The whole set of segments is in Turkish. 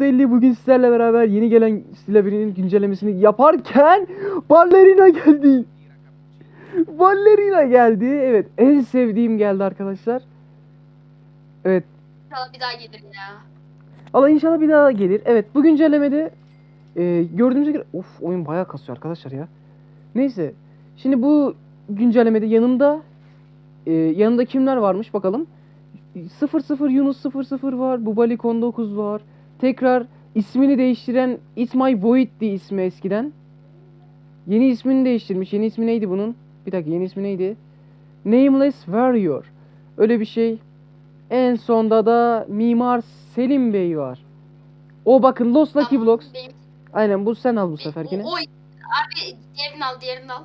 Delhi bugün sizlerle beraber yeni gelen Stila 1'in güncellemesini yaparken Ballerina geldi. Ballerina geldi. Evet en sevdiğim geldi arkadaşlar. Evet İnşallah bir daha gelir ya. Allah inşallah bir daha gelir. Evet bu güncellemede e, gördüğümüz gibi of oyun bayağı kasıyor arkadaşlar ya. Neyse. Şimdi bu güncellemede yanında e, yanında kimler varmış bakalım. 00 Yunus 00 var. Bubalik 19 var. Tekrar ismini değiştiren It's My Void'di ismi eskiden. Yeni ismini değiştirmiş. Yeni ismi neydi bunun? Bir dakika yeni ismi neydi? Nameless Warrior. Öyle bir şey. En sonda da Mimar Selim Bey var. O bakın Lost Lucky Tamam, Blocks. benim- Aynen bu sen al bu seferkini. O, o- abi diğerini al, diğerini al.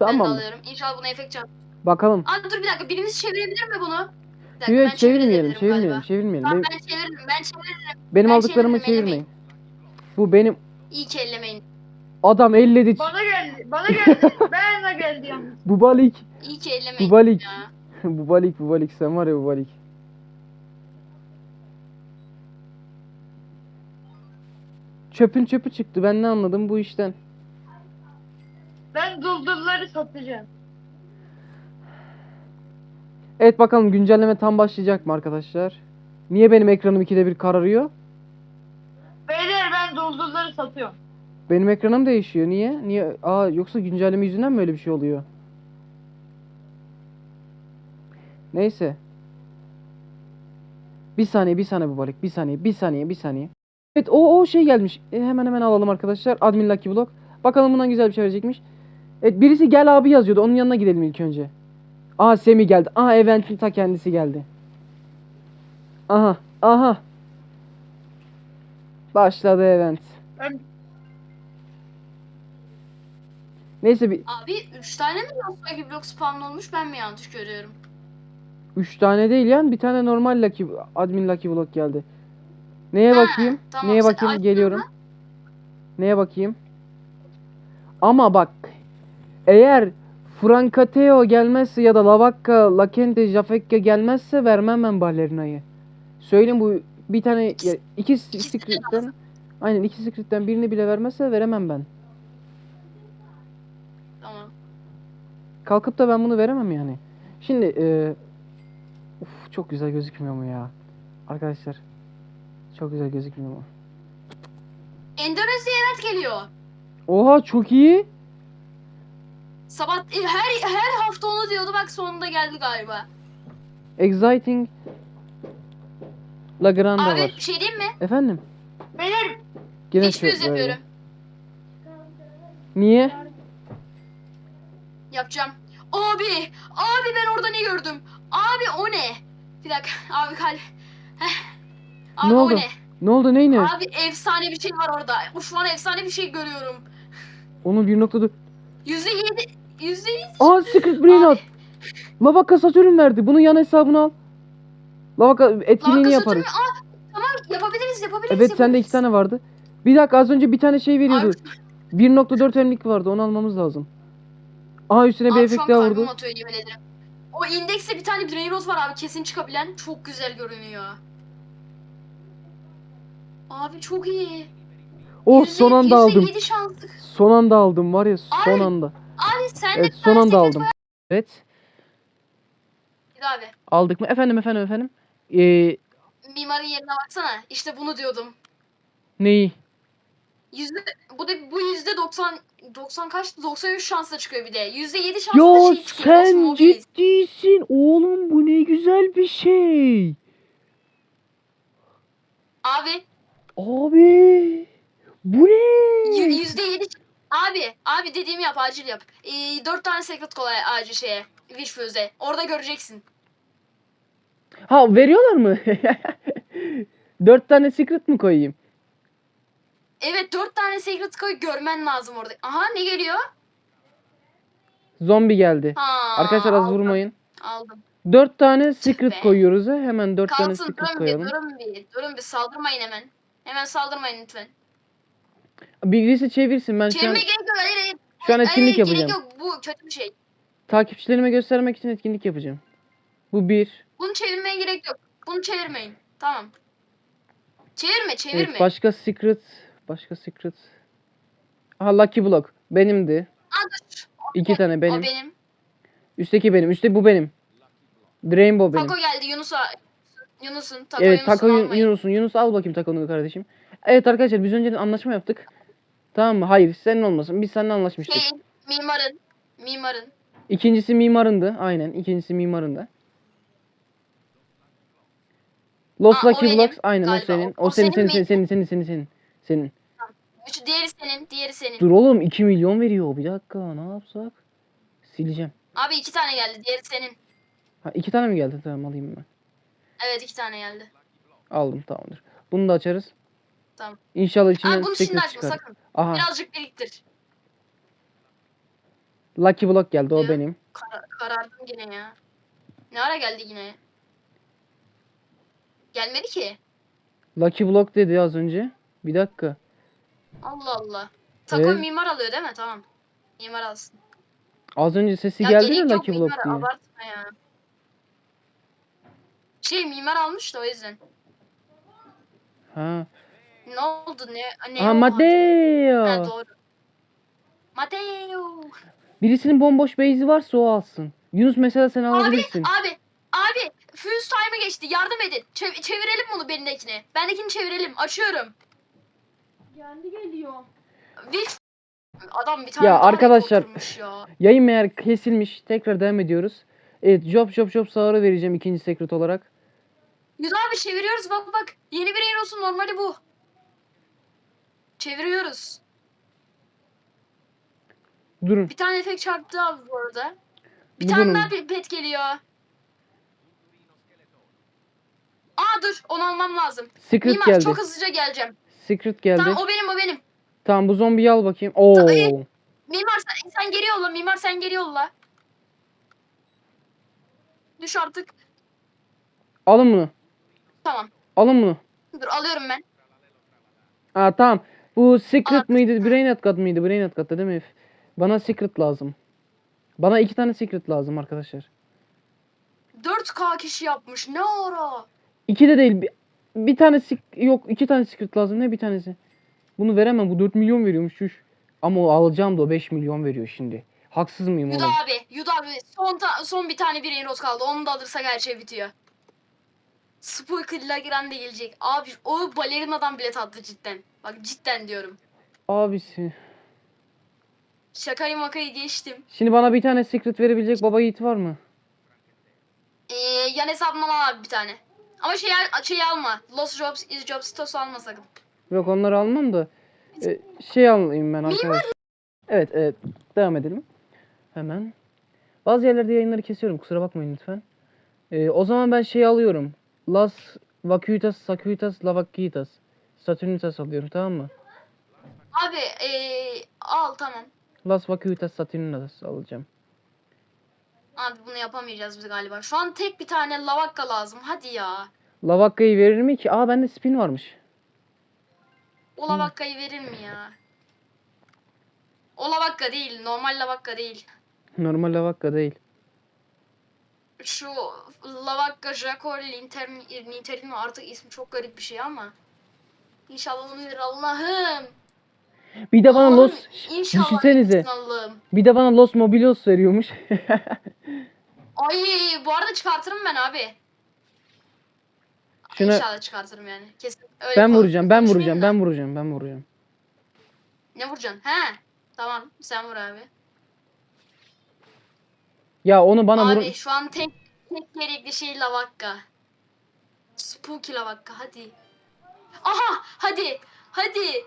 Ben Tamam. alıyorum. İnşallah buna efekt çarp. Bakalım. Aa dur bir dakika, birimiz çevirebilir mi bunu? Dakika, Evet ben çevirmeyelim, çevirebilirim çevirmeyelim, galiba. çevirmeyelim. Tamam Benim, ben çeviririm, ben çeviririm. benim ben aldıklarımı çevirmeyin. Bu benim İyi ki ellemeyin. adam elledi. Bana geldi. Bana geldi. Bana geldi yalnız. Bu balik. İyi ki ellemeyin. Bu balik. ya. bu balik, bu balik. Sen var ya bu balik. Çöpün çöpü çıktı. Ben ne anladım bu işten? Ben duldurları satacağım. Evet bakalım güncelleme tam başlayacak mı arkadaşlar? Niye benim ekranım ikide bir kararıyor? Beyler ben duldurları satıyorum. Benim ekranım değişiyor. Niye? Niye? Aa yoksa güncelleme yüzünden mi öyle bir şey oluyor? Neyse. Bir saniye, bir saniye bu balık. Bir saniye, bir saniye, bir saniye. Evet o o şey gelmiş. E, hemen hemen alalım arkadaşlar. Admin Lucky Block. Bakalım bundan güzel bir şey verecekmiş. Evet birisi gel abi yazıyordu. Onun yanına gidelim ilk önce. Aha Semi geldi. Aha Event'in ta kendisi geldi. Aha, aha. Başladı Event. Ben Neyse bir Abi 3 tane mi Lost blok spawn olmuş ben mi yanlış görüyorum? Üç tane değil yani bir tane normal Lucky admin Lucky Block geldi. Neye Ha, bakayım? tamam, Neye bakayım? Geliyorum. mı? Neye bakayım? Ama bak eğer Francateo gelmezse ya da Lavacca, Lakente, Jafekka gelmezse vermem ben Ballerina'yı. Söyleyeyim bu bir tane ya, iki secret'ten aynen iki secret'ten birini bile vermezse veremem ben. Tamam. Kalkıp da ben bunu veremem yani. Şimdi e, uf, çok güzel gözükmüyor mu ya? Arkadaşlar çok güzel gözükmüyor mu? Endonezya event geliyor. Oha çok iyi. Sabah e, her her hafta onu diyordu bak sonunda geldi galiba. Exciting La Grande Abi var. bir şey diyeyim mi? Efendim? beyler Gene Hiçbir yüz şu- böyle. yapıyorum. Niye? Yapacağım. Abi, abi ben orada ne gördüm? Abi o ne? Bir dakika, abi kal. Heh. Abi Ne o oldu? ne? Ne oldu ney ne? Abi efsane bir şey var orada. O Şu an efsane bir şey görüyorum. Onun bir noktada... Yüzde yüz. Aa Secret Brain Abi. at. Lavaka Satürn verdi. Bunun yan hesabını al. Lavaka etkinliğini yaparız. Aa, tamam yapabiliriz, yapabiliriz. Evet sende yapabiliriz. iki tane vardı. Bir dakika az önce bir tane şey veriyordu. 1.4 emlik vardı. Onu almamız lazım. Aha üstüne bir abi şu efekt daha vurdu. atıyor. O indekste bir tane Brainrot var abi kesin çıkabilen. Çok güzel görünüyor. Abi çok iyi. Oh Yüzde- son anda aldım. Son anda aldım var ya son Abi, anda. Abi sen de Evet bir son anda aldım. Evet. Bir de abi. Aldık mı? Efendim efendim efendim. Ee, Mimarın yerine baksana. İşte bunu diyordum. neyi? Yüzde, bu da bu yüzde 90 90 kaçtı? 93 şansla çıkıyor bir de. Yüzde 7 şansla Ya şey çıkıyor. Sen ciddisin oğlum bu ne güzel bir şey. Abi Abi bu ne? yüzde 7 Abi, abi dediğimi yap, acil yap. Ee, 4 tane secret kolay acil şeye. Wish Fuse'e. Orada göreceksin. Ha veriyorlar mı? Dört tane secret mi koyayım? Evet 4 tane secret koy görmen lazım orada. Aha ne geliyor? Zombi geldi. Ha, Arkadaşlar az aldım, vurmayın. Aldım. Dört tane secret be. koyuyoruz ha. Hemen dört tane Kalsın secret durun bir, koyalım. durun bir, durun bir saldırmayın hemen. Hemen saldırmayın lütfen. Birisi çevirsin ben şu an, Çevirmeye gerek yok, hayır hayır. şu an Hayır, etkinlik gerek yapacağım. yok, bu kötü bir şey. Takipçilerime göstermek için etkinlik yapacağım. Bu bir. Bunu çevirmeye gerek yok. Bunu çevirmeyin. Tamam. Çevirme çevirme. Evet, başka secret. Başka secret. Aha Lucky Block. Benimdi. Aa, dur. İki tane O benim. benim. Üstteki benim. Üstteki bu benim. Rainbow benim. Taco geldi Yunus'a. Yunus'un. Taco evet Yunus'un Taco Yun- almayın. Yunus'un. Yunus al bakayım Taco'nu kardeşim. Evet arkadaşlar biz önceden anlaşma yaptık. Tamam mı? Hayır senin olmasın. Biz seninle anlaşmıştık. Şey, mimarın. Mimarın. İkincisi mimarındı. Aynen. ikincisi mimarındı. Los Aa, o Lucky benim Blocks aynen o galiba. senin. O- O, senin senin senin senin senin senin senin senin. Üç, diğeri senin. Diğeri senin. Dur oğlum 2 milyon veriyor. Bir dakika ne yapsak? Sileceğim. Abi iki tane geldi. Diğeri senin. Ha iki tane mi geldi? Tamam alayım ben. Evet iki tane geldi. Aldım tamamdır. Bunu da açarız. Tamam. İnşallah içinden Abi bunu şimdi açma çıkar. sakın. Aha. Birazcık biriktir. Lucky Block geldi o Ya. benim. Kara- karardım yine ya. Ne ara geldi yine? Gelmedi ki. Lucky Block dedi az önce. Bir dakika. Allah Allah. Taco Evet. mimar alıyor değil mi? Tamam. Mimar alsın. Az önce sesi Ya geldi gerek ya yok Lucky Block mimar diye. abartma ya. Şey mimar almış da o yüzden. Ha. Ne oldu ne? ne Aha oldu? Mateo. Ha doğru. Mateo. Birisinin bomboş base'i varsa o alsın. Yunus mesela sen alabilirsin. Abi, abi, fuse time'ı geçti. Yardım edin. Çev- çevirelim bunu benimdekine. Bendekini çevirelim. Açıyorum. Kendi geliyor. Will Adam bir tane Ya arkadaşlar- ya. Yayın meğer kesilmiş. Tekrar devam ediyoruz. Evet job job job sağırı vereceğim ikinci secret olarak. Yüz abi çeviriyoruz bak bak. Yeni bir yayın olsun normali bu. Çeviriyoruz. Durun. Bir tane efekt çarptı abi bu arada. Bir Bu tane daha pe- pet geliyor. Aa dur onu almam lazım. Secret Mimar geldi. çok hızlıca geleceğim. Secret geldi. Tamam Tamam, o benim o benim. bu zombiyi al bakayım. Oo. Ay. Mimar sen, sen geri yolla. Mimar sen geri yolla. Düş artık. Alın bunu. Tamam. Alın bunu. Dur alıyorum ben. Aa tamam. Bu secret At. mıydı? Brain Atkat mıydı? Brain Atkat'ta değil mi? Bana secret lazım. Bana iki tane secret lazım arkadaşlar. 4K kişi yapmış. Ne ara? İki de değil. Bir, bir tane yok iki tane secret lazım. Ne bir tanesi? Bunu veremem. Bu 4 milyon veriyormuş. Şuş. Ama o alacağım da o 5 milyon veriyor şimdi. Haksız mıyım Yuda oğlum? abi. Yuda abi. Son, ta- son bir tane bireyin rot kaldı. Onu da alırsak her şey bitiyor. Spoiler giren de gelecek. Abi o balerinadan bile tatlı cidden. Bak cidden diyorum. Abisi. Şakayı makayı geçtim. Şimdi bana bir tane secret verebilecek baba yiğit var mı? Ee, yan hesabından al abi bir tane. Ama şey, şey alma. Lost Jobs, Is Jobs, Tos alma sakın. Yok onları almam da e, şey alayım ben arkadaşlar. Evet evet devam edelim. Hemen. Bazı yerlerde yayınları kesiyorum kusura bakmayın lütfen. E, o zaman ben şey alıyorum. Las Vacuitas Sacuitas Lavakitas. Saturnitas alıyorum tamam mı? Abi ee, al tamam. Las Vacuitas Saturnitas alacağım. Abi bunu yapamayacağız biz galiba. Şu an tek bir tane lavakka lazım. Hadi ya. Lavakka'yı verir mi ki? Aa bende spin varmış. O lavakkayı verir mi ya? O lavakka değil. Normal lavakka değil. Normal Lavakka değil. Şu lavakka Jaco Linter, Ninterino artık ismi çok garip bir şey ama. İnşallah onu verir Allah'ım. Bir de bana Los İnşallah düşünsenize. Allah'ım. bir de bana Los Mobilos veriyormuş. Ay bu arada çıkartırım ben abi. Şuna- İnşallah çıkartırım yani. Kesin. Öyle ben vuracağım, ben vuracağım, ben vuracağım, ben vuracağım. Ne vuracaksın? He. Tamam sen vur abi. Ya onu bana abi vurun. şu an tek tek gerekli şey lavakka. Spooky lavakka hadi. Aha hadi hadi.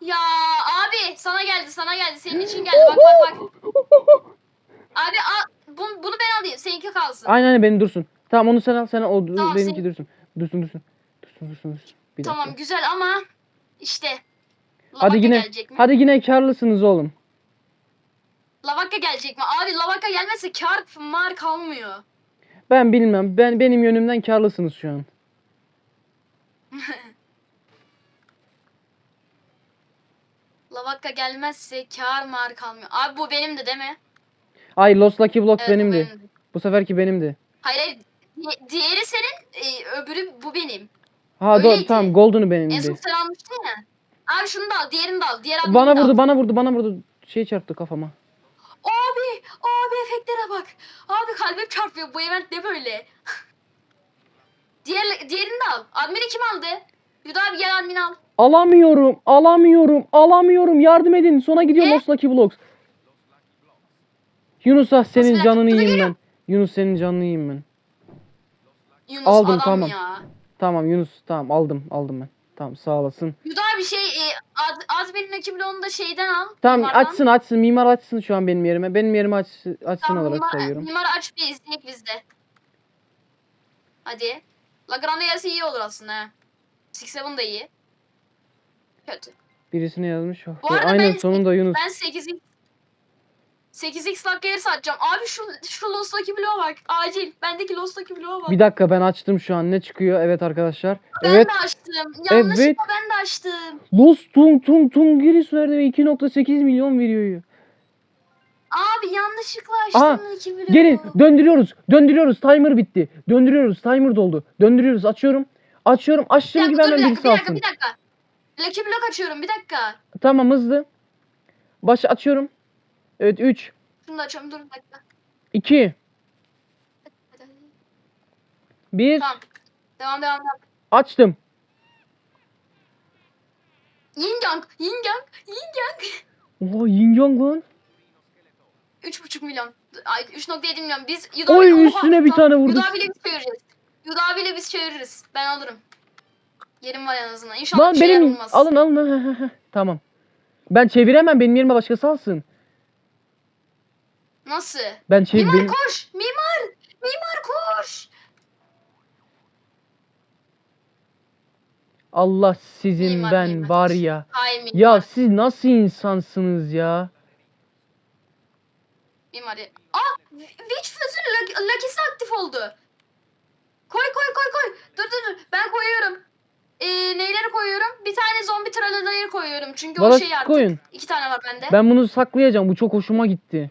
Ya abi sana geldi sana geldi senin için geldi bak bak bak. Abi al, bunu, bunu ben alayım seninki kalsın. Aynen aynen benim dursun. Tamam onu sen al sen al. O Tamam, benimki sen- dursun. Dursun dursun. Dursun dursun dursun. Bir tamam dakika. güzel ama işte. Hadi yine gelecek mi? hadi yine karlısınız oğlum. Lavakka gelecek mi? Abi lavakka gelmezse kar mar kalmıyor. Ben bilmem. Ben benim yönümden karlısınız şu an. Lavakka gelmezse kar mar kalmıyor. Abi bu benim de değil mi? Ay Los Lucky Blocks Evet, bu benimdi. Bu seferki benimdi. Hayır hayır Di- diğeri senin, e, öbürü bu benim. Ha doğru Öyleydi. tamam Golden'ı En son sen almıştın ya. Abi şunu da al, diğerini de al. Diğer admini Bana de al. vurdu bana vurdu bana vurdu. Şey çarptı kafama. Abi, abi efektlere bak. Abi kalbim çarpıyor. Bu event ne böyle? Diğer, diğerini de al. Admini kim aldı? Yuda abi gel admini al. Alamıyorum alamıyorum alamıyorum yardım edin. Sona gidiyor? Lost Lucky Blocks. Yunus ah senin dakika? canını yiyeyim ben. Yunus senin canını yiyeyim ben. Yunus Aldım, adam tamam. ya. Tamam Yunus tamam aldım aldım ben. Tamam sağ olasın. Yuda abi şey, e, ad, adminin ekibini onu da şeyden al. Tamam mimardan. açsın açsın mimar açsın şu an benim yerime. Benim yerime aç, açsın Tamam, olarak mimar, sayıyorum. mimar aç bir izleyek bizde. Hadi. La Grande gelse iyi olur aslında ha. Six Seven da iyi. Kötü. Birisine yazmış. Oh, Bu arada Aynen ben- sonunda Yunus. Ben 8x 8x dakika yarısı atacağım. Abi şu şu Lost'taki bloğa bak. Acil. Bendeki Lost'taki bloğa bak. Bir dakika ben açtım şu an ne çıkıyor? Evet arkadaşlar. ben evet. de açtım. Yanlışlıkla Evet. ben de açtım. Lost Tung Tung Tung giriş verdi ve 2.8 milyon veriyor. Abi yanlışlıkla açtım Aha, iki bloğu. Gelin döndürüyoruz. Döndürüyoruz. Timer bitti. Döndürüyoruz. Timer doldu. Döndürüyoruz. Açıyorum. Açıyorum. Açtığım gibi hemen birisi bir dakika, alsın. bir dakika. Lucky block açıyorum bir dakika. Tamam hızlı. Baş açıyorum. Evet 3 Şunu da açıyorum dur bir dakika. 2 Hadi, hadi. 1 Tamam. Devam devam devam. açtım. Yin yang, yin yang, yin yang. Oha yin yang lan. 3,5 milyon. Ay 3.7 milyon. Biz Oy, Oha, üstüne bir tamam. tane vurdu. Yuda abiyle biz çevireceğiz. Yuda abiyle biz çeviririz. Ben alırım. Yerim var en azından. İnşallah Lan bir şeyler benim olmaz. alın alın. tamam. Ben çeviremem. Benim yerime başkası alsın. Nasıl? Ben çevir Mimar benim- koş! Mimar! Mimar koş! Allah sizin Mimar, ben mimar. var ya. Hay mimar. Ya siz nasıl insansınız ya? Mimar. Aa! Witch Fuse'un Lucky'si aktif oldu. Koy koy koy koy. Dur dur dur. Ben koyuyorum. Ee, neyleri koyuyorum? Bir tane zombi traladayı koyuyorum. Çünkü o Valla şey artık. koyun. İki tane var bende. Ben bunu saklayacağım. Bu çok hoşuma gitti.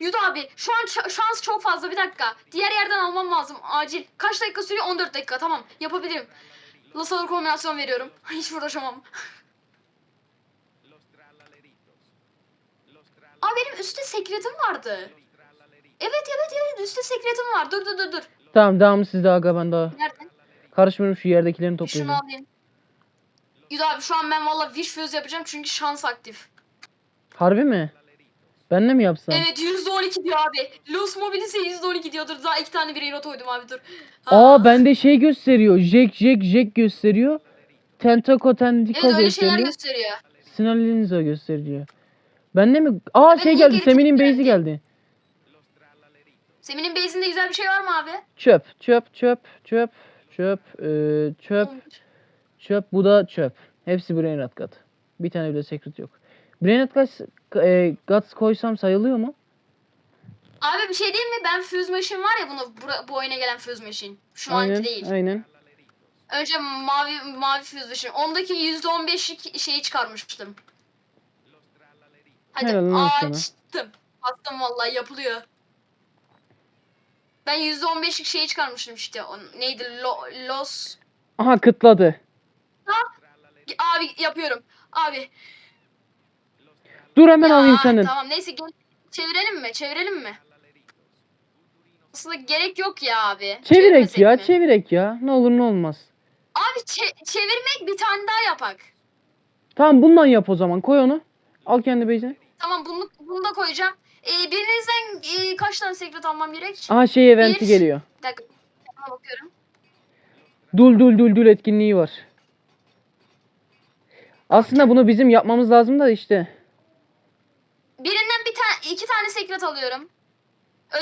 Yuda abi şu an şans çok fazla bir dakika. Diğer yerden almam lazım acil. Kaç dakika sürüyor? 14 dakika tamam yapabilirim. Lasalır kombinasyon veriyorum. Hiç uğraşamam. Aa benim üstte sekretim vardı. Evet evet evet üstte sekretim var. Dur dur dur dur. Tamam devamı sizde aga ben daha. Nerede? Karışmıyorum şu yerdekilerini Şunu toplayacağım. alayım. Yuda abi şu an ben valla wish fuse yapacağım çünkü şans aktif. Harbi mi? Ben de mi yapsam? Evet %12 diyor abi. Los Mobilis'e %12 diyor. Dur daha iki tane birey not koydum abi dur. Aa bende şey gösteriyor. Jack Jack Jack gösteriyor. Tentaco Tentaco Evet öyle şeyler gösteriyor. gösteriyor. Sinirlinize gösteriyor. Bende mi? Aa Evet, şey niye geldi. geri Semin'in tepki base'i geldi. Semin'in base'inde güzel bir şey var mı abi? Çöp, çöp, çöp, çöp, çöp, eee, çöp, çöp. Bu da çöp. Hepsi Brainrot God. Bir tane bile secret yok. Brainrot God, e, Gods koysam sayılıyor mu? Abi bir şey diyeyim mi? Ben Fuse Machine var ya bunu bura- bu oyuna gelen Fuse Machine. Şu aynen, anki değil. aynen. Önce mavi mavi Fuse Machine. Ondaki %15'lik şeyi çıkarmıştım. Hadi Helal açtım. Attım vallahi yapılıyor. Ben %15'lik şeyi çıkarmıştım işte. O, neydi? Lo- Los. Aha kıtladı. Abi yapıyorum. Abi. Dur hemen Ya, alayım senin. Tamam neyse gel. Çevirelim mi? Çevirelim mi? Aslında gerek yok ya abi. Çevirek ya, mi? çevirek ya. Ne olur ne olmaz. Abi çe- çevirmek bir tane daha yapak. Tamam bundan yap o zaman. Koy onu. Al kendi base'ini. Tamam bunu, bunu da koyacağım. Ee, birinizden e, kaç tane secret almam gerek? Aha şey eventi Bir. geliyor. Bir dakika. Hemen bakıyorum. Dul dul dul dul etkinliği var. Aslında bunu bizim yapmamız lazım da işte. Birinden bir tane iki tane secret alıyorum.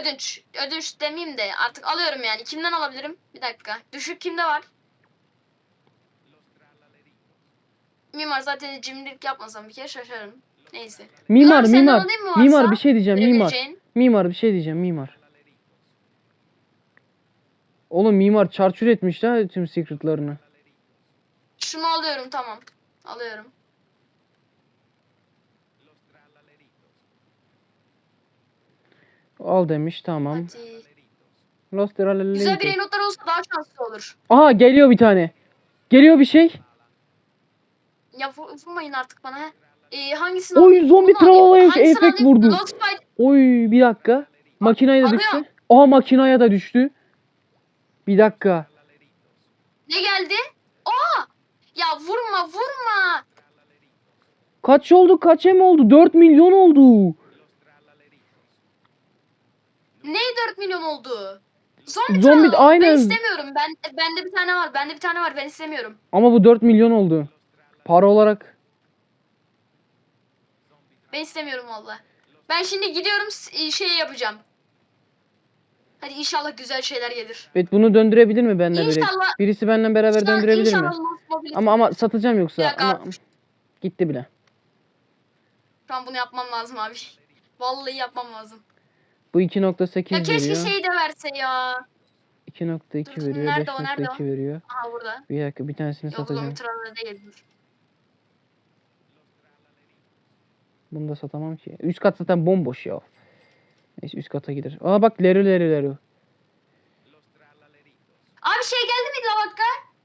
Ödünç. Ödünç demeyeyim de artık alıyorum yani. Kimden alabilirim? Bir dakika. Düşük kimde var? Mimar zaten cimrilik yapmasam bir kere şaşarım. Neyse. Mimar senden mimar. Mimar bir şey diyeceğim mimar. Mimar bir şey diyeceğim mimar. Oğlum mimar çarçur etmiş ha tüm secretlarını. Şunu alıyorum tamam. Alıyorum. Al demiş tamam. Hadi. Los. Güzel birey notlar olsa daha şanslı olur. Aha geliyor bir tane. Geliyor bir şey. Ya vur- vurmayın artık bana. he. Ee, hangisini Oy alayım? zombi Bunu alayım. tralalaya Hangisini efekt alayım? vurdu. Lost Fight. Oy bir dakika. Makinaya da Alıyor. düştü. Aha makinaya da düştü. Bir dakika. Ne geldi? Aa! Ya vurma vurma. Kaç oldu? Kaç em oldu? 4 milyon oldu. Ne 4 milyon oldu? Zombi, Zombi- Troll. aynen. Ben istemiyorum. Ben bende bir tane var. Bende bir tane var. Ben istemiyorum. Ama bu 4 milyon oldu. Para olarak. Ben istemiyorum valla. Ben şimdi gidiyorum s- şey yapacağım. Hadi inşallah güzel şeyler gelir. Evet bunu döndürebilir mi benimle böyle? İnşallah. Birisi benimle beraber İnşallah- döndürebilir mi? inşallah Lost Ama ama satacağım yoksa. Dakika Ama abi. gitti bile. Şu an bunu yapmam lazım abi. Vallahi yapmam lazım. Bu 2.8 Ya keşke veriyor. şey de verse ya. 2.2 Dur, veriyor. nerede o, nerede 5.2 veriyor. Aha burada. Bir dakika bir tanesini Yok satacağım. tralala değil dur. Bunu da satamam ki. Üst kat zaten bomboş ya. Neyse üst kata gider. Aa bak Leru Leru Leru. Abi şey geldi mi lavakka?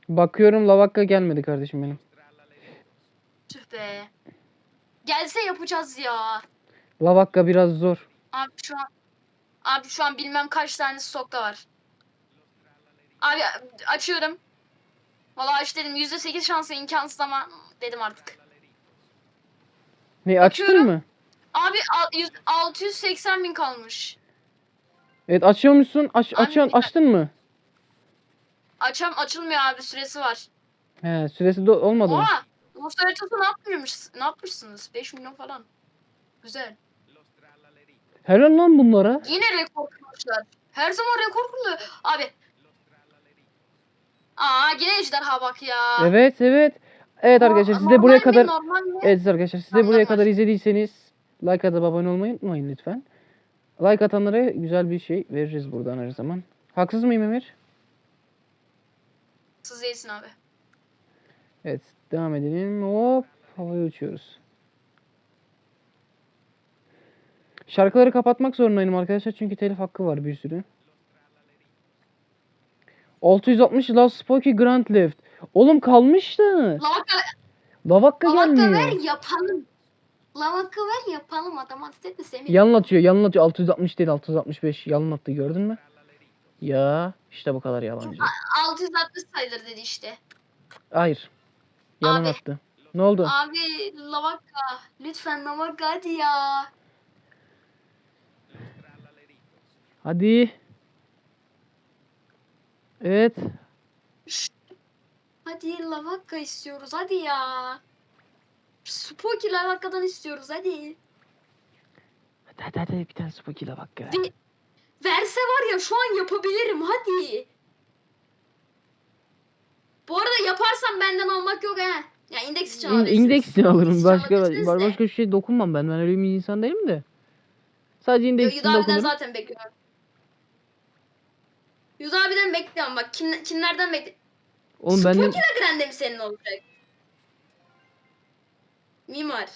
Bakıyorum lavakka gelmedi kardeşim benim. Tüh be. Gelse yapacağız ya. Lavakka biraz zor. Abi şu an Abi şu an bilmem kaç tane stokta var. Abi açıyorum. Vallahi aç dedim %8 şansı imkansız ama dedim artık. Ne açtın mı? Abi al- yüz- 680 bin kalmış. Evet açıyormuşsun. Aç, Abi, açıyorsun, bir açtın mı? Açam açılmıyor abi süresi var. He süresi de olmadı mı? Oha! Bu haritası ne yapmış? Ne yapmışsınız? 5 milyon falan. Güzel. Helal lan bunlara. Yine rekor kırmışlar. Her zaman rekor kırılıyor. Abi. Aa yine ejderha bak ya. Evet evet. Evet Aa, arkadaşlar siz de buraya mi, kadar? Evet arkadaşlar siz de buraya kadar izlediyseniz like atıp abone olmayı unutmayın lütfen. Like atanlara güzel bir şey veririz buradan her zaman. Haksız mıyım Emir? Siz değilsin abi. Evet devam edelim. Hop havaya uçuyoruz. Şarkıları kapatmak zorundayım arkadaşlar çünkü telif hakkı var bir sürü. 660 Last Spooky Grand Left. Oğlum kalmış da. Lavaka, Lavakka lavaka gelmiyor. ver yapalım. Lavaka ver yapalım adam ateşte Semih. Yalan atıyor, yalan atıyor. 660 değil, 665. Yalan attı gördün mü? Ya işte bu kadar yalancı. 660 sayılır dedi işte. Hayır. Yalan Abi. attı. Ne oldu? Abi lavaka. Lütfen lavaka hadi ya. Hadi. Evet. Hadi lavaka istiyoruz hadi ya. Spooky lavakadan istiyoruz hadi. Hadi hadi hadi bir tane Spooky Lavakka. ver. Verse var ya şu an yapabilirim hadi. Bu arada yaparsam benden almak yok he. Ya indeks için İn, alabilirsiniz. indeks için alırım. için Başka başka bir şey dokunmam ben. Ben öyle bir insan değilim de. Sadece indeks için dokunurum. zaten bekliyorum. Yuda abiden bekliyorum bak kim, kimlerden bekliyorum. Oğlum benden Spooky Grande mi senin olacak? Mimar.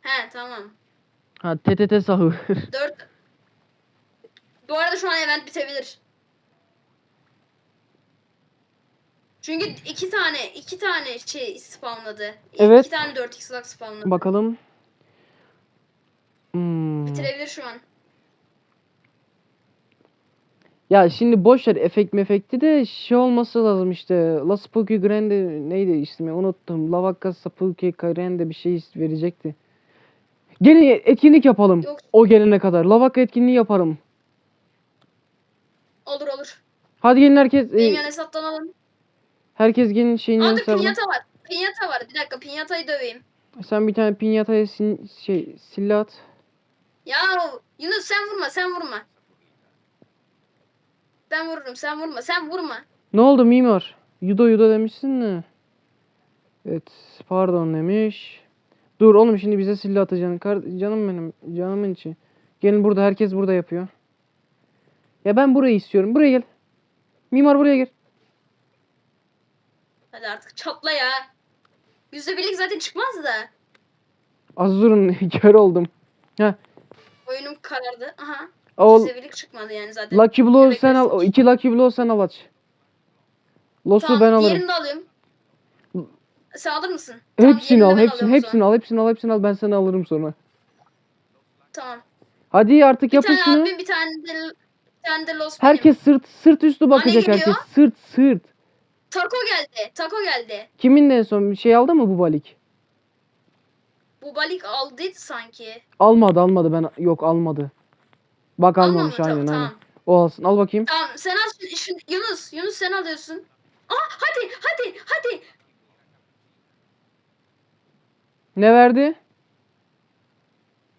He tamam. ha TTT sahur. 4 Bu arada şu an event bitebilir. Çünkü iki tane iki tane şey spawnladı. Evet. İki tane 4x lock spawnladı. Bakalım. Hmm. Bitirebilir şu an. Ya şimdi boş ver efekt mefekti de şey olması lazım işte. La Spooky Grande neydi ismi unuttum. Lavakka Spooky Grande bir şey verecekti. Gelin etkinlik yapalım. Yok. O gelene kadar. Lavakka etkinliği yaparım. Olur olur. Hadi gelin herkes. e, Benim yan hesaptan alın. herkes gelin şeyin Aa dur pinyata var. Pinyata var. Bir dakika pinyatayı döveyim. Sen bir tane pinyataya sin, şey silla at. Ya Yunus sen vurma sen vurma. Ben vururum sen vurma sen vurma. Ne oldu mimar? Yudo yudo demişsin de. Evet pardon demiş. Dur oğlum şimdi bize silla atacaksın. Kar canım benim canımın içi. Gelin burada herkes burada yapıyor. Ya ben burayı istiyorum. Buraya gel. Mimar buraya gel. Hadi artık çatla ya. Yüzde birlik zaten çıkmaz da. Az durun kör oldum. Oyunum karardı. Aha. Sevilik çıkmadı yani zaten. Lucky Blow sen al. o iki Lucky Blow sen al aç. Loss'u Tamam, ben alırım. diğerini de alayım. Sen alır mısın? Hepsini al, hepsini, hepsini al, hepsini al, hepsini al. Ben sana alırım sonra. Tamam. Hadi artık Bir yapın şunu. abi bir tane de, bir tane de Los benim. Herkes sırt sırt üstü bakacak herkes. Sırt sırt. Taco geldi. Taco geldi. Kimin en son bir şey aldı mı bu balik? Bu balık aldıydı sanki. Almadı, almadı. Ben yok almadı. Bak Alma mı? almamış Tamam, aynen aynen. Tamam. O alsın. Al bakayım. Tamam sen al şu- şu- Yunus. Yunus sen alıyorsun. Aa hadi hadi hadi. Ne verdi?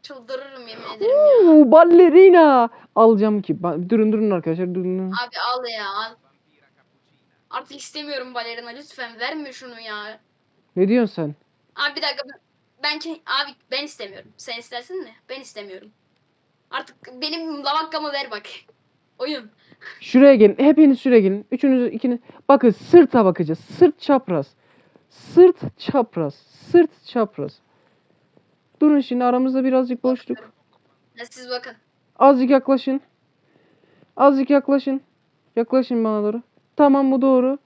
Çıldırırım yemin ederim ya. Oo, ballerina. Alacağım ki. Ba- Durun durun arkadaşlar durun. Abi al ya al. Artık istemiyorum balerina lütfen verme şunu ya. Ne diyorsun sen? Abi bir dakika ben, ben abi ben istemiyorum. Sen istersin mi? Ben istemiyorum. Artık benim lavakkamı ver bak. Oyun. Şuraya gelin. Hepiniz şuraya gelin. Üçünüz ikiniz. Bakın sırta bakacağız. Sırt çapraz. Sırt çapraz. Sırt çapraz. Durun şimdi aramızda birazcık boşluk. Ya siz bakın. Azıcık yaklaşın. Azıcık yaklaşın. Yaklaşın bana doğru. Tamam bu doğru.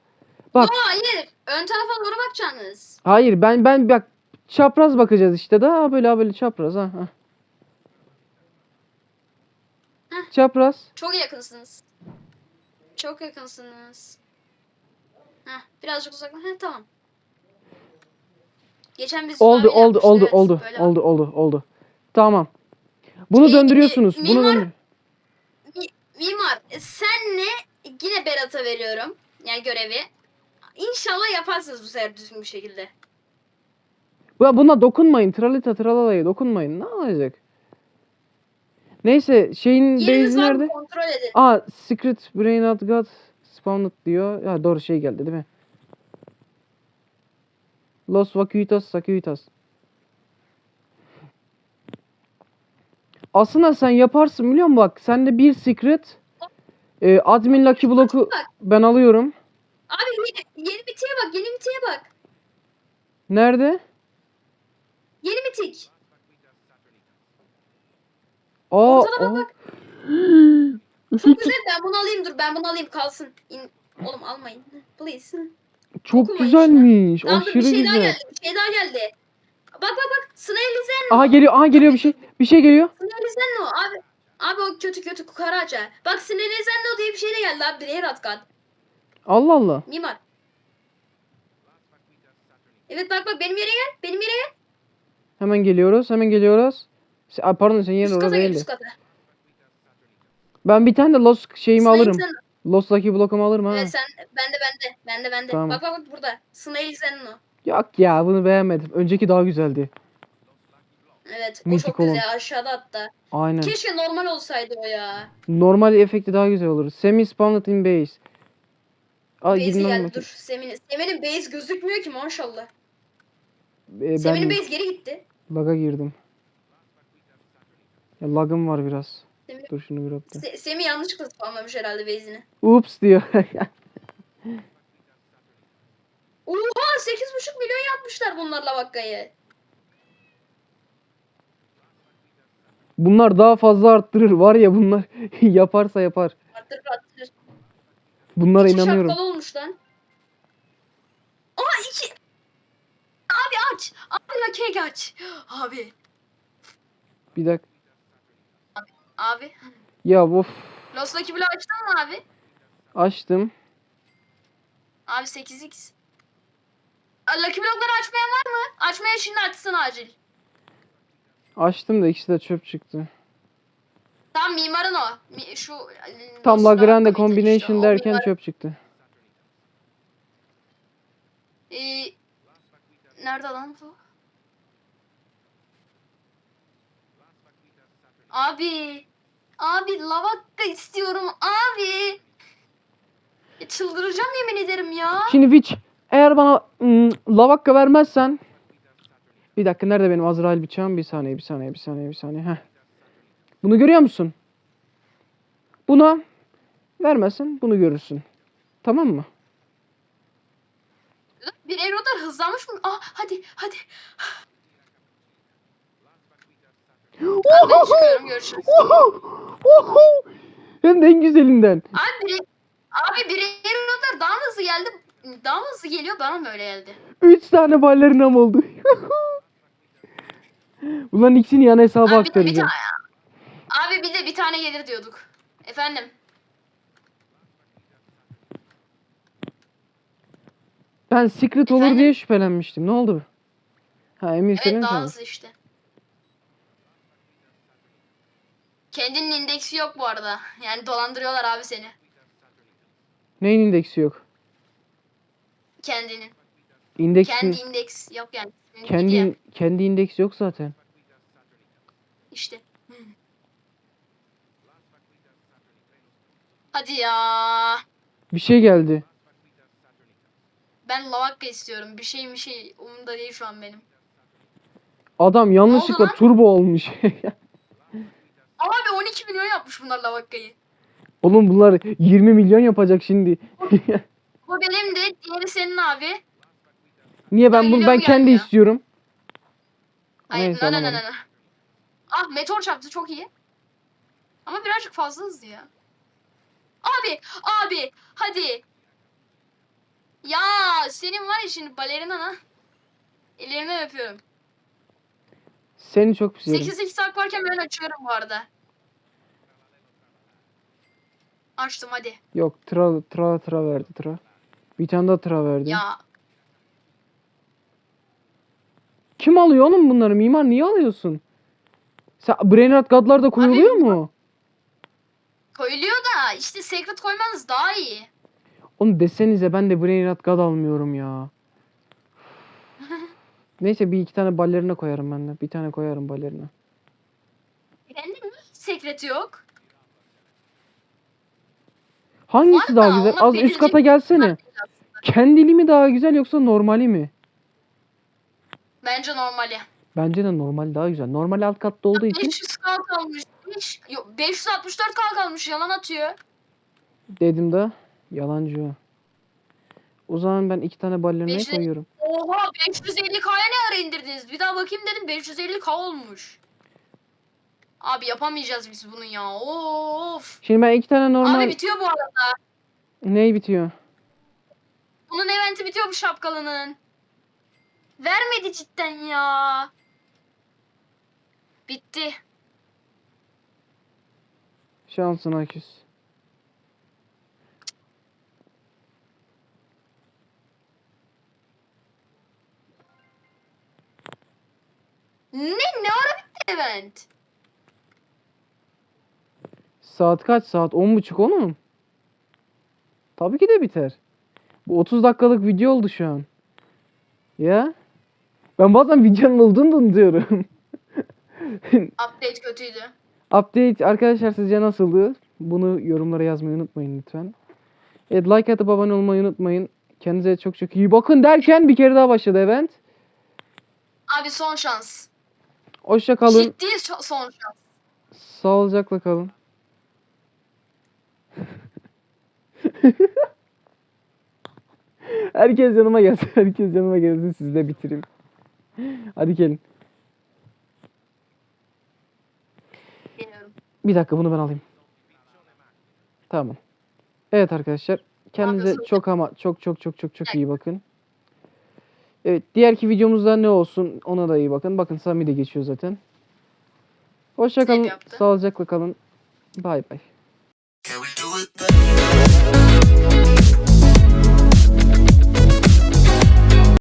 Bak. Aa, hayır. Ön tarafa doğru bakacaksınız. Hayır ben ben bak çapraz bakacağız işte daha böyle böyle çapraz ha. ha. Heh. Çapraz. Çok yakınsınız. Çok yakınsınız. Heh, birazcık uzaklaş. Heh, tamam. Geçen biz Oldu oldu oldu evet, oldu böyle oldu oldu oldu. Tamam. Bunu Şey, döndürüyorsunuz. mi- Bunu mimar- döndür. Mimar senle yine Berat'a veriyorum. Yani görevi. İnşallah yaparsınız bu sefer düzgün bir şekilde. Ya buna dokunmayın. Tralita tralalaya dokunmayın. Ne olacak? Neyse şeyin Yeriniz base'i var mı nerede? kontrol edin. Aa Secret Brain Out God Spawned diyor. Ya doğru şey geldi değil mi? Los Vacuitas Sacuitas. Aslında sen yaparsın biliyor musun bak. Sende bir secret. e, admin Lucky Block'u ben alıyorum. Abi yeni, yeni bitiye bak yeni bitiye bak. Nerede? Yeni bitik. Aa, Ortada bak, aa. Çok güzel ben bunu alayım dur ben bunu alayım kalsın. İn- Oğlum almayın. Please. Çok dokunmayın güzelmiş. Tamam dur Aşırı bir şey daha güzel. geldi. Bir şey daha geldi. Bak bak bak. Snail Zen. Aha geliyor. Aha geliyor bir şey. Bir şey geliyor. Snail Zen o abi. Abi o kötü kötü kukaraca. Bak Snail Zen o diye bir şey de geldi abi. Diğer atkan. Allah Allah. Mimar. Evet bak bak benim yere gel. Benim yere gel. Hemen geliyoruz. Hemen geliyoruz. Se- Aa, pardon senin yerin Üst orada kata gel değildi. üst kata. Ben bir tane de Lost şeyimi Snail alırım. Zen- Lost Lucky Block'umu alırım ha. Evet sen bende bende. Bende bende. Tamam. Bak bak bak burada. Snail Zen o. Yok ya bunu beğenmedim. Önceki daha güzeldi. Evet o Mythic çok olan. güzel aşağıda hatta. Aynen. Keşke normal olsaydı o ya. Normal efekti daha güzel olur. Semi spawned in base. Aa Base'i gidin geldi dur. bakayım. Semin'in Semin'in base gözükmüyor ki maşallah. Ee, Semin'in ben base geri gitti. laga girdim. Ya lagım var biraz. Semih, Dur şunu bir. Se- Semih yanlışlıkla spamlamış herhalde base'ini. Ups diyor. Oha 8,5 milyon yapmışlar bunlarla vakkayı. bunlar daha fazla arttırır. Var ya bunlar yaparsa yapar. Arttırır arttırır. Bunlara İki inanıyorum. şapkalı olmuş lan. Aa iki. Abi aç. Abi la kek aç. Abi. Bir dakika. Abi. Ya of. Los Lucky Block açtın mı abi? Açtım. Abi 8x. Aa, Lucky Block'ları açmayan var mı? Açmaya şimdi açsın acil. Açtım da ikisi de çöp çıktı. Tam mimarın o. Mi- şu e, Tam Lucky Block combination işte, derken mimar- çöp çıktı. Ee, nerede lan bu? Abi. Abi lavakka istiyorum abi. Çıldıracağım yemin ederim ya. Şimdi Witch eğer bana ım, lavakka vermezsen bir dakika nerede benim Azrail bıçağım? Bir saniye, bir saniye, bir saniye, bir saniye. Heh. Bunu görüyor musun? Buna vermezsen bunu görürsün. Tamam mı? Bir Erodar hızlanmış mı? Ah hadi hadi. Ben çıkıyorum görüşürüz. Hem de en güzelinden. Abi biri, abi biri Aerodar daha mı hızlı geldi? Daha mı hızlı geliyor bana mı öyle geldi? 3 tane ballerinam oldu. Ulan ikisini yan hesaba Abi bir de bir aktaracağım. tane. Abi bir de bir tane gelir diyorduk. Efendim. Ben secret olur Efendim? diye şüphelenmiştim. Ne oldu? Ha Emir senin Evet daha mi? hızlı işte. Kendinin indeksi yok bu arada. Yani dolandırıyorlar abi seni. Neyin indeksi yok? Kendinin. İndeksin Kendi indeks yok yani. Kendi diye. kendi indeks yok zaten. İşte. Hı. Hadi ya. Bir şey geldi. Ben lavakka istiyorum. Bir şey bir şey umurumda değil şu an benim. Adam yanlışlıkla lan? turbo olmuş. Abi 12 milyon yapmış bunlar lavakkayı. Oğlum bunlar 20 milyon yapacak şimdi. Bu benim de diğeri senin abi. Niye ben bunu ben mu kendi gelmiyor? istiyorum. Hayır, Neyse, na na na anlamadım. na na. Ah meteor çarptı çok iyi. Ama birazcık fazla hızlı ya. Abi, abi, hadi. Ya senin var ya şimdi balerina ha. Ellerinden öpüyorum. Seni çok seviyorum. 8 8 tak varken ben açıyorum bu arada. Açtım hadi. Yok tra tra tra verdi tra. Bir tane daha tra verdi. Ya Kim alıyor oğlum bunları? Mimar niye alıyorsun? Sen Brainerd God'lar da koyuluyor mu? koyuluyor da işte secret koymanız daha iyi. Onu desenize ben de Brainerd God almıyorum ya. Neyse bir iki tane ballerina koyarım ben de. Bir tane koyarım ballerina. Bende hiç secret yok? Hangisi Var daha da güzel? Az üst kata gelsene. Kendili mi daha güzel yoksa normali mi? Bence normali. Bence de normal daha güzel. Normal alt katta olduğu için 500 kalk kalmış. Hiç, yok 564 kalk kalmış yalan atıyor. dedim de yalancı o. O zaman ben iki tane ballerina Beşi- koyuyorum. Oha 550k'ya ne ara indirdiniz? Bir daha bakayım dedim 550k olmuş. Abi yapamayacağız biz bunu ya. Of. Şimdi ben iki tane normal... Abi bitiyor bu arada. Ney bitiyor? Bunun eventi bitiyor bu şapkalının. Vermedi cidden ya. Bitti. Şansına küs. Ne ne ara bitti event? Saat kaç? Saat on buçuk oğlum. Tabii ki de biter. Bu 30 dakikalık video oldu şu an. Ya. Ben bazen videonun olduğunu da unutuyorum. Update kötüydü. Update arkadaşlar sizce nasıldı? Bunu yorumlara yazmayı unutmayın lütfen. Evet like atıp abone olmayı unutmayın. Kendinize çok çok iyi bakın derken bir kere daha başladı event. Abi son şans. Hoşça kalın. Ciddi so- son şans. Sağlıcakla kalın. Herkes yanıma gelsin. Herkes yanıma gelsin. Siz de bitireyim. Hadi gelin. Bilmiyorum. Bir dakika bunu ben alayım. Tamam. Evet arkadaşlar. Kendinize çok ama çok çok çok çok çok iyi bakın. Evet. Diğerki videomuzda ne olsun ona da iyi bakın. Bakın Sami de geçiyor zaten. Hoşça kalın. Sağlıcakla kalın. Bay bay.